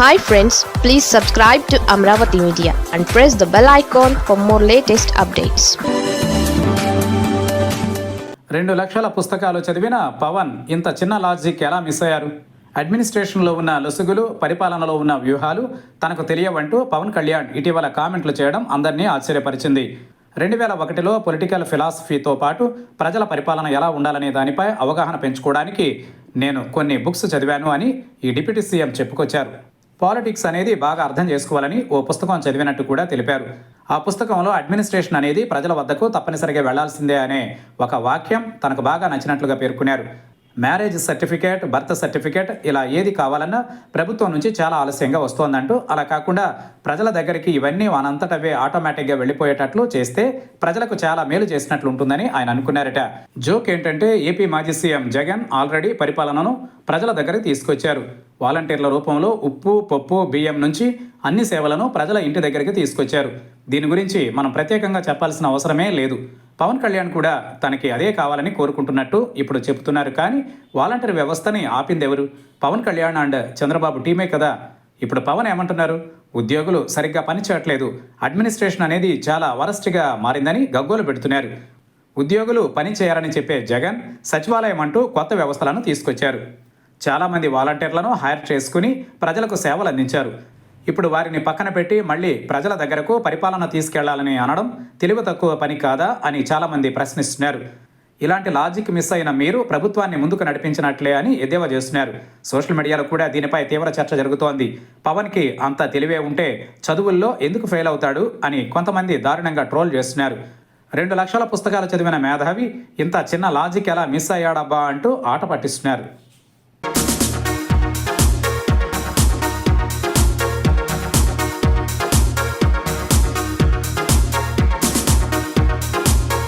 Hi friends please subscribe to Amaravati media and press the bell icon for more latest updates రెండు లక్షల పుస్తకాలు చదివిన పవన్ ఇంత చిన్న లాజిక్ ఎలా మిస్ అయ్యారు? అడ్మినిస్ట్రేషన్లో ఉన్న లొసుగులు పరిపాలనలో ఉన్న వ్యూహాలు తనకు తెలియవంటూ పవన్ కళ్యాణ్ ఇటీవల కామెంట్లు చేయడం అందరినీ ఆశ్చర్యపరిచింది. రెండు వేల ఒకటిలో పొలిటికల్ ఫిలాసఫీతో పాటు ప్రజల పరిపాలన ఎలా ఉండాలనే దానిపై అవగాహన పెంచుకోవడానికి నేను కొన్ని బుక్స్ చదివాను అని ఈ డిప్యూటీ సీఎం చెప్పుకొచ్చారు. పాలిటిక్స్ అనేది బాగా అర్థం చేసుకోవాలని ఓ పుస్తకం చదివినట్టు కూడా తెలిపారు. ఆ పుస్తకంలో అడ్మినిస్ట్రేషన్ అనేది ప్రజల వద్దకు తప్పనిసరిగా వెళ్ళాల్సిందే అనే ఒక వాక్యం తనకు బాగా నచ్చినట్లుగా పేర్కొన్నారు. మ్యారేజ్ సర్టిఫికేట్ బర్త్ సర్టిఫికేట్ ఇలా ఏది కావాలన్నా ప్రభుత్వం నుంచి చాలా ఆలస్యంగా వస్తోందంటూ అలా కాకుండా ప్రజల దగ్గరికి ఇవన్నీ వానంతటవే ఆటోమేటిక్గా వెళ్ళిపోయేటట్లు చేస్తే ప్రజలకు చాలా మేలు చేసినట్లు ఉంటుందని ఆయన అనుకున్నారట. జోక్ ఏంటంటే ఏపీ మాజీ సీఎం జగన్ ఆల్రెడీ పరిపాలనను ప్రజల దగ్గరికి తీసుకొచ్చారు. వాలంటీర్ల రూపంలో ఉప్పు పప్పు బియ్యం నుంచి అన్ని సేవలను ప్రజల ఇంటి దగ్గరికి తీసుకొచ్చారు. దీని గురించి మనం ప్రత్యేకంగా చెప్పాల్సిన అవసరమే లేదు. పవన్ కళ్యాణ్ కూడా తనకి అదే కావాలని కోరుకుంటున్నట్టు ఇప్పుడు చెబుతున్నారు. కానీ వాలంటీర్ వ్యవస్థని ఆపిందెవరు? పవన్ కళ్యాణ్ అండ్ చంద్రబాబు టీమే కదా. ఇప్పుడు పవన్ ఏమంటున్నారు? ఉద్యోగులు సరిగ్గా పని చేయట్లేదు. అడ్మినిస్ట్రేషన్ అనేది చాలా వరస్ట్గా మారిందని గగ్గోలు పెడుతున్నారు. ఉద్యోగులు పని చేయాలని చెప్పే జగన్ సచివాలయం అంటూ కొత్త వ్యవస్థలను తీసుకొచ్చారు. చాలామంది వాలంటీర్లను హైర్ చేసుకుని ప్రజలకు సేవలు అందించారు ఇప్పుడు వారిని పక్కన పెట్టి మళ్ళీ ప్రజల దగ్గరకు పరిపాలన తీసుకెళ్ళాలని అనడం తెలివి తక్కువ పని కాదా అని చాలామంది ప్రశ్నిస్తున్నారు. ఇలాంటి లాజిక్ మిస్ అయిన మీరు ప్రభుత్వాన్ని ముందుకు నడిపించినట్లే అని ఎద్దేవా చేస్తున్నారు. సోషల్ మీడియాలో కూడా దీనిపై తీవ్ర చర్చ జరుగుతోంది. పవన్కి అంత తెలివే ఉంటే చదువుల్లో ఎందుకు ఫెయిల్ అవుతాడు అని కొంతమంది దారుణంగా ట్రోల్ చేస్తున్నారు. రెండు లక్షల పుస్తకాలు చదివిన మేధావి ఇంత చిన్న లాజిక్ ఎలా మిస్ అయ్యాడబ్బా అంటూ ఆట పట్టిస్తున్నారు.